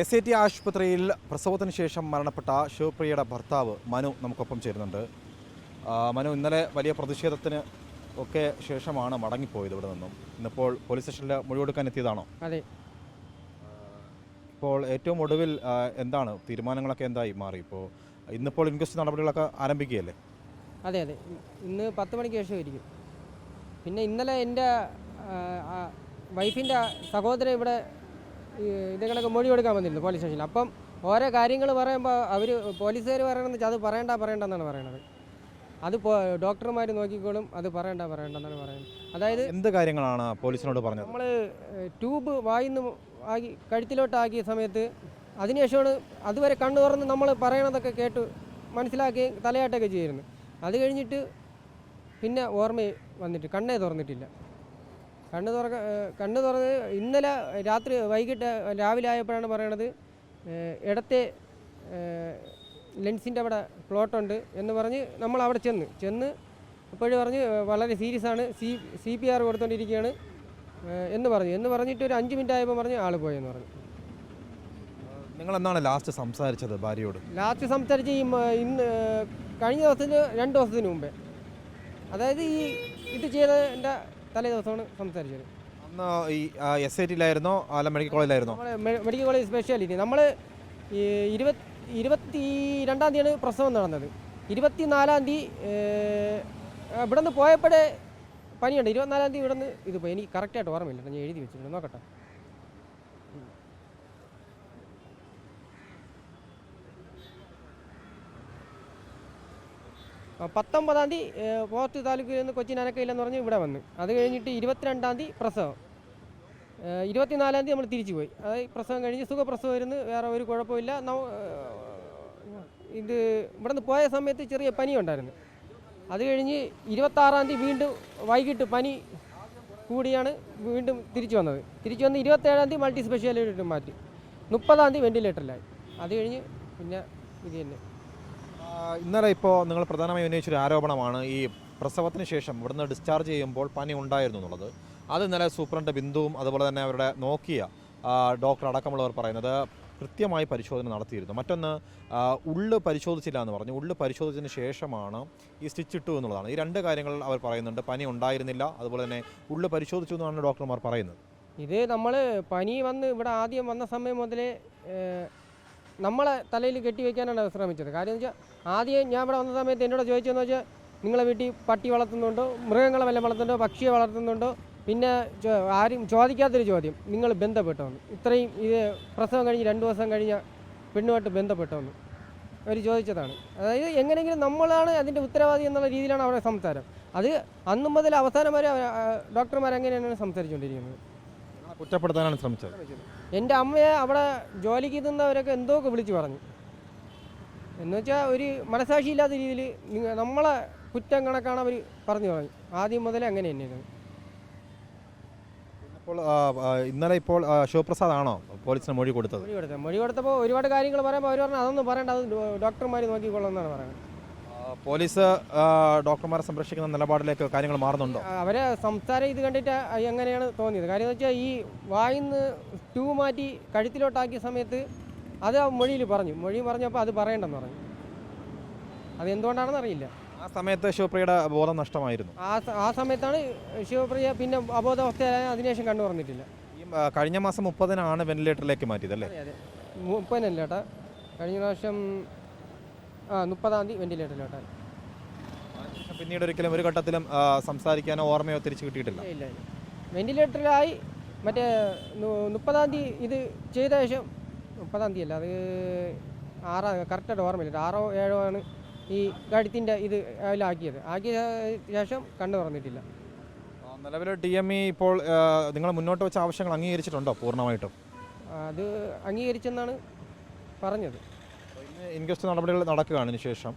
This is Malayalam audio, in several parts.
എസ് ഐ ടി ആശുപത്രിയിൽ പ്രസവത്തിന് ശേഷം മരണപ്പെട്ട ശിവപ്രിയയുടെ ഭർത്താവ് മനു നമുക്കൊപ്പം ചേരുന്നുണ്ട്. മനു ഇന്നലെ വലിയ പ്രതിഷേധത്തിന് ഒക്കെ ശേഷമാണ് മടങ്ങിപ്പോയത് ഇവിടെ നിന്നും. ഇന്നിപ്പോൾ പോലീസ് സ്റ്റേഷനിൽ മൊഴി കൊടുക്കാൻ എത്തിയതാണോ? അതെ. ഇപ്പോൾ ഏറ്റവും ഒടുവിൽ എന്താണ് തീരുമാനങ്ങളൊക്കെ എന്തായി മാറി ഇപ്പോൾ ഇന്നിപ്പോൾ ഇൻക്വസ്റ്റ് നടപടികളൊക്കെ ആരംഭിക്കുകയല്ലേ? അതെ അതെ. ഇന്ന് പത്ത് മണിക്ക് ശേഷം ഇരിക്കും പിന്നെ ഇന്നലെ എന്റെ വൈഫിന്റെ സഹോദരൻ ഇവിടെ ഈ ഇത് കണക്ക് മൊഴി കൊടുക്കാൻ വന്നിരുന്നു പോലീസ് സ്റ്റേഷനിൽ അപ്പം ഓരോ കാര്യങ്ങൾ പറയുമ്പോൾ അവർ പോലീസുകാർ പറയണമെന്ന് വെച്ചാൽ അത് പറയണ്ട പറയണ്ട എന്നാണ് പറയണത്. അത് ഡോക്ടർമാർ നോക്കിക്കോളും അത് പറയണ്ട എന്നാണ് പറയുന്നത്. അതായത് എന്ത് കാര്യങ്ങളാണ് പോലീസിനോട് പറഞ്ഞത്? നമ്മൾ ട്യൂബ് വായിന്ന് ആക്കി കഴുത്തിലോട്ടാക്കിയ സമയത്ത് അതിനുശേഷമാണ് അതുവരെ കണ്ണു തുറന്ന് നമ്മൾ പറയണതൊക്കെ കേട്ട് മനസ്സിലാക്കി തലയാട്ടൊക്കെ ചെയ്തിരുന്നു അത് കഴിഞ്ഞിട്ട് പിന്നെ ഓർമ്മ വന്നിട്ട് കണ്ണേ തുറന്നിട്ടില്ല. കണ്ണ് തുറക്ക കണ്ണ് തുറന്ന് ഇന്നലെ രാത്രി വൈകിട്ട് രാവിലെ ആയപ്പോഴാണ് പറയണത് ഇടത്തെ ലെൻസിന്റെ അവിടെ പ്ലോട്ടുണ്ട് എന്ന് പറഞ്ഞ് നമ്മൾ അവിടെ ചെന്ന് ചെന്ന് അപ്പോഴും പറഞ്ഞ് വളരെ സീരിയസ് ആണ് സി സി പി ആർ കൊടുത്തോണ്ടിരിക്കുകയാണ് ഏഹ് എന്ന് പറഞ്ഞു. എന്ന് പറഞ്ഞിട്ട് ഒരു അഞ്ച് മിനിറ്റ് ആയപ്പോൾ പറഞ്ഞ് ആൾ പോയെന്ന് പറഞ്ഞു. നിങ്ങൾ എന്നാണ് ലാസ്റ്റ് സംസാരിച്ചത് ഭാര്യയോട്? ലാസ്റ്റ് സംസാരിച്ച് ഈ ഇന്ന് കഴിഞ്ഞ ദിവസത്തിന് രണ്ട് ദിവസത്തിന് മുമ്പേ. അതായത് ഈ ഇത് ചെയ്തതിന്റെ തലേ ദിവസമാണ് സംസാരിച്ചത്. അന്ന് ഈ എസ് ഐ ടിയിലായിരുന്നോ അല്ല മെഡിക്കൽ കോളേജിലായിരുന്നോ മെഡിക്കൽ കോളേജ് സ്പെഷ്യാലിറ്റി നമ്മൾ ഇരുപത്തി ഇരുപത്തി രണ്ടാം തീയതിയാണ് പ്രസവം നടന്നത്. ഇരുപത്തി നാലാം തീയതി ഇവിടെ നിന്ന് പോയപ്പോഴേ പനിയുണ്ട്. ഇരുപത്തിനാലാം തീയതി ഇവിടെ നിന്ന് ഇത് പോയി. എനിക്ക് കറക്റ്റായിട്ട് ഓർമ്മയില്ല. ഞാൻ എഴുതി വെച്ചിട്ടുണ്ട്. നോക്കട്ടെ. പത്തൊമ്പതാം തീയതി പോർട്ട് താലൂക്കിൽ നിന്ന് കൊച്ചിൻ അനക്കയില്ലെന്ന് പറഞ്ഞ് ഇവിടെ വന്ന്. അത് കഴിഞ്ഞിട്ട് ഇരുപത്തിരണ്ടാം തീയതി പ്രസവം. ഇരുപത്തിനാലാം തീയതി നമ്മൾ തിരിച്ചു പോയി. അതായത് പ്രസവം കഴിഞ്ഞ് സുഖപ്രസവമായിരുന്നു വേറെ ഒരു കുഴപ്പമില്ല. ഇത് ഇവിടെ നിന്ന് പോയ സമയത്ത് ചെറിയ പനി ഉണ്ടായിരുന്നു അത് കഴിഞ്ഞ് ഇരുപത്താറാം തീയതി വീണ്ടും വൈകിട്ട് പനി കൂടിയാണ് വീണ്ടും തിരിച്ചു വന്നത്. തിരിച്ചു വന്ന് ഇരുപത്തേഴാം തീയതി മൾട്ടി സ്പെഷ്യാലിറ്റി മാറ്റി. മുപ്പതാം തീയതി വെന്റിലേറ്ററിലായി. അത് കഴിഞ്ഞ് പിന്നെ ഇത് തന്നെ. ഇന്നലെ ഇപ്പോൾ നിങ്ങൾ പ്രധാനമായും ഉന്നയിച്ചൊരു ആരോപണമാണ് ഈ പ്രസവത്തിന് ശേഷം ഇവിടുന്ന് ഡിസ്ചാർജ് ചെയ്യുമ്പോൾ പനി ഉണ്ടായിരുന്നു എന്നുള്ളത്. അത് ഇന്നലെ സൂപ്രണ്ട് ബിന്ദുവും അതുപോലെ തന്നെ അവരുടെ നോക്കിയ ഡോക്ടർ അടക്കമുള്ളവർ പറയുന്നത് കൃത്യമായി പരിശോധന നടത്തിയിരുന്നു. മറ്റൊന്ന് ഉള്ളു പരിശോധിച്ചില്ല എന്ന് പറഞ്ഞു. ഉള്ള് പരിശോധിച്ചതിന് ശേഷമാണ് ഈ സ്റ്റിച്ച് ഇട്ടു എന്നുള്ളതാണ്. ഈ രണ്ട് കാര്യങ്ങൾ അവർ പറയുന്നുണ്ട്. പനി ഉണ്ടായിരുന്നില്ല. അതുപോലെ തന്നെ ഉള്ള് പരിശോധിച്ചു എന്നാണ് ഡോക്ടർമാർ പറയുന്നത്. ഇത് നമ്മൾ പനി വന്ന് ഇവിടെ ആദ്യം വന്ന സമയം മുതലേ നമ്മളെ തലയിൽ കെട്ടി വെക്കാനാണ് ശ്രമിച്ചത്. കാര്യം വെച്ചാൽ ആദ്യം ഞാൻ ഇവിടെ വന്ന സമയത്ത് എന്നോട് ചോദിച്ചതെന്ന് വെച്ചാൽ നിങ്ങളെ വീട്ടിൽ പട്ടി വളർത്തുന്നുണ്ടോ? മൃഗങ്ങളെ വല്ല വളർത്തുന്നുണ്ടോ? പക്ഷിയെ വളർത്തുന്നുണ്ടോ? പിന്നെ ആരും ചോദിക്കാത്തൊരു ചോദ്യം നിങ്ങൾ ബന്ധപ്പെട്ടോന്ന് ഇത്രയും ഇത് പ്രസവം കഴിഞ്ഞ് രണ്ട് ദിവസം കഴിഞ്ഞ പെണ്ണുമായിട്ട് ബന്ധപ്പെട്ടോന്ന് അവർ ചോദിച്ചതാണ്. അതായത് എങ്ങനെയെങ്കിലും നമ്മളാണ് അതിന്റെ ഉത്തരവാദി എന്നുള്ള രീതിയിലാണ് അവരുടെ സംസാരം. അത് അന്നു മുതൽ അവസാനം വരെ ഡോക്ടർമാർ അങ്ങനെയാണ് സംസാരിച്ചുകൊണ്ടിരിക്കുന്നത്. കുറ്റപ്പെടുത്താനാണ് ശ്രമിച്ചത്. എന്റെ അമ്മയെ അവിടെ ജോലിക്ക് നിന്നവരൊക്കെ എന്തോ ഒക്കെ വിളിച്ചു പറഞ്ഞു. എന്നുവെച്ചാൽ ഒരു മനസാക്ഷിയില്ലാത്ത രീതിയിൽ നമ്മളെ കുറ്റം കണക്കാണ് അവർ പറഞ്ഞു പറഞ്ഞു ആദ്യം മുതലേ അങ്ങനെ തന്നെയായിരുന്നു. ആ, ഇന്നലെ ഇപ്പോൾ ശിവപ്രസാദ് ആണോ പോലീസിന് മൊഴി കൊടുത്തത്? മൊഴി കൊടുത്തത് മൊഴി കൊടുത്തപ്പോൾ ഒരുപാട് കാര്യങ്ങൾ പറയുമ്പോൾ അവർ പറഞ്ഞു അതൊന്നും പറയേണ്ട അത് ഡോക്ടർമാർ നോക്കിക്കൊള്ളണം എന്നാണ് പറയുന്നത്. പോലീസ് ഡോക്ടർമാരെ സംരക്ഷിക്കുന്ന നിലപാടിലേക്ക് കാര്യങ്ങൾ മാറുന്നുണ്ടോ? അവരെ സംസാരം ഇത് കണ്ടിട്ട് എങ്ങനെയാണ് തോന്നിയത്? കാര്യം എന്ന് വെച്ചാൽ ഈ വായിന്ന് ട്യൂ മാറ്റി കഴുത്തിലോട്ടാക്കിയ സമയത്ത് അത് മൊഴിയിൽ പറഞ്ഞു. മൊഴി പറഞ്ഞപ്പോൾ അത് പറയണ്ടെന്ന് പറഞ്ഞു. അത് എന്തുകൊണ്ടാണെന്ന് അറിയില്ല ആ സമയത്ത് ശിവപ്രിയയുടെ ബോധം നഷ്ടമായിരുന്നു. ആ ആ സമയത്താണ് ശിവപ്രിയ പിന്നെ അബോധാവസ്ഥയായ അതിനുശേഷം കണ്ടു പറഞ്ഞിട്ടില്ല കഴിഞ്ഞ മാസം മുപ്പതിനാണ് വെന്റിലേറ്ററിലേക്ക് മാറ്റിയത് അല്ലേ? അതെ അതെ. മുപ്പതിനല്ല ചേട്ടാ കഴിഞ്ഞ പ്രാവശ്യം ആ മുപ്പതാം തീയതി വെന്റിലേറ്ററിലോട്ടായി അതിനുശേഷം പിന്നീട് ഒരിക്കലും ഒരു ഘട്ടത്തിലും ആ, സംസാരിക്കാനോ ഓർമ്മയോ തിരിച്ചു കിട്ടിയിട്ടില്ല. ഇല്ല ഇല്ല വെന്റിലേറ്ററിലായി മറ്റേ നു- മുപ്പതാം തീയതി ഇത് ചെയ്ത ശേഷം മുപ്പതാം തീയതി അല്ല അത് ആറാ കറക്റ്റായിട്ട് ഓർമ്മയില്ല. ആറോ ഏഴോ ആണ് ഈ കഴുത്തിന്റെ ഇത് അതിലാക്കിയത്. ആക്കിയ ശേഷം കണ്ണു തുറന്നിട്ടില്ല. നിലവിൽ ഡി എം ഇ ഇപ്പോൾ നിങ്ങൾ മുന്നോട്ട് വെച്ച ആവശ്യങ്ങൾ അംഗീകരിച്ചിട്ടുണ്ടോ പൂർണമായിട്ടും? അത് അംഗീകരിച്ചെന്നാണ് പറഞ്ഞത്. ഇൻക്വസ്റ്റ് നടപടികൾ നടക്കുകയാണ് ശേഷം.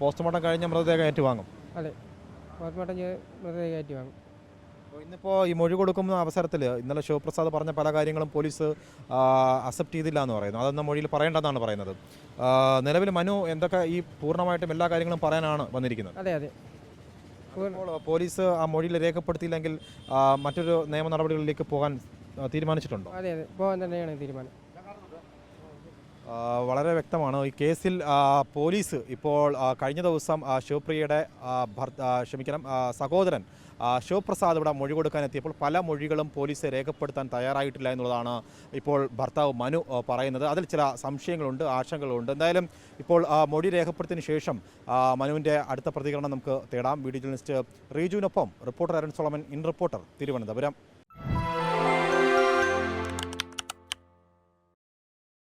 പോസ്റ്റ്മോർട്ടം കഴിഞ്ഞ മൃതദേഹം ഏറ്റുവാങ്ങും. അതെ. പോസ്റ്റ്മോർട്ടം ചെയ്ത് മൃതദേഹം ഏറ്റുവാങ്ങും. ഇന്നിപ്പോൾ ഈ മൊഴി കൊടുക്കുന്ന അവസരത്തിൽ ഇന്നലെ ശിവപ്രസാദ് പറഞ്ഞ പല കാര്യങ്ങളും പോലീസ് അക്സെപ്റ്റ് ചെയ്തില്ല എന്ന് പറയുന്നു. അതെന്ന മൊഴിയിൽ പറയേണ്ടതെന്നാണ് പറയുന്നത്. നിലവിൽ മനു എന്തൊക്കെ ഈ പൂർണമായിട്ടും എല്ലാ കാര്യങ്ങളും പറയാനാണ് വന്നിരിക്കുന്നത്? അതെ അതെ. പോലീസ് ആ മൊഴിയിൽ രേഖപ്പെടുത്തിയില്ലെങ്കിൽ മറ്റൊരു നിയമ നടപടികളിലേക്ക് പോകാൻ തീരുമാനിച്ചിട്ടുണ്ടോ? അതെ അതെ. പോകാൻ തന്നെയാണ് തീരുമാനം. വളരെ വ്യക്തമാണ്. ഈ കേസിൽ പോലീസ് ഇപ്പോൾ കഴിഞ്ഞ ദിവസം ശിവപ്രിയയുടെ ക്ഷമിക്കണം സഹോദരൻ ശിവപ്രസാദ് ഇവിടെ മൊഴി കൊടുക്കാൻ എത്തിയപ്പോൾ പല മൊഴികളും പോലീസ് രേഖപ്പെടുത്താൻ തയ്യാറായിട്ടില്ല എന്നുള്ളതാണ് ഇപ്പോൾ ഭർത്താവ് മനു പറയുന്നത്. അതിൽ ചില സംശയങ്ങളുണ്ട് ആശങ്കകളുണ്ട്. എന്തായാലും ഇപ്പോൾ മൊഴി രേഖപ്പെടുത്തിന് ശേഷം മനുവിന്റെ അടുത്ത പ്രതികരണം നമുക്ക് തേടാം. Video journalist റീജുവിനൊപ്പം reporter Arun Solomon in reporter Thiruvananthapuram.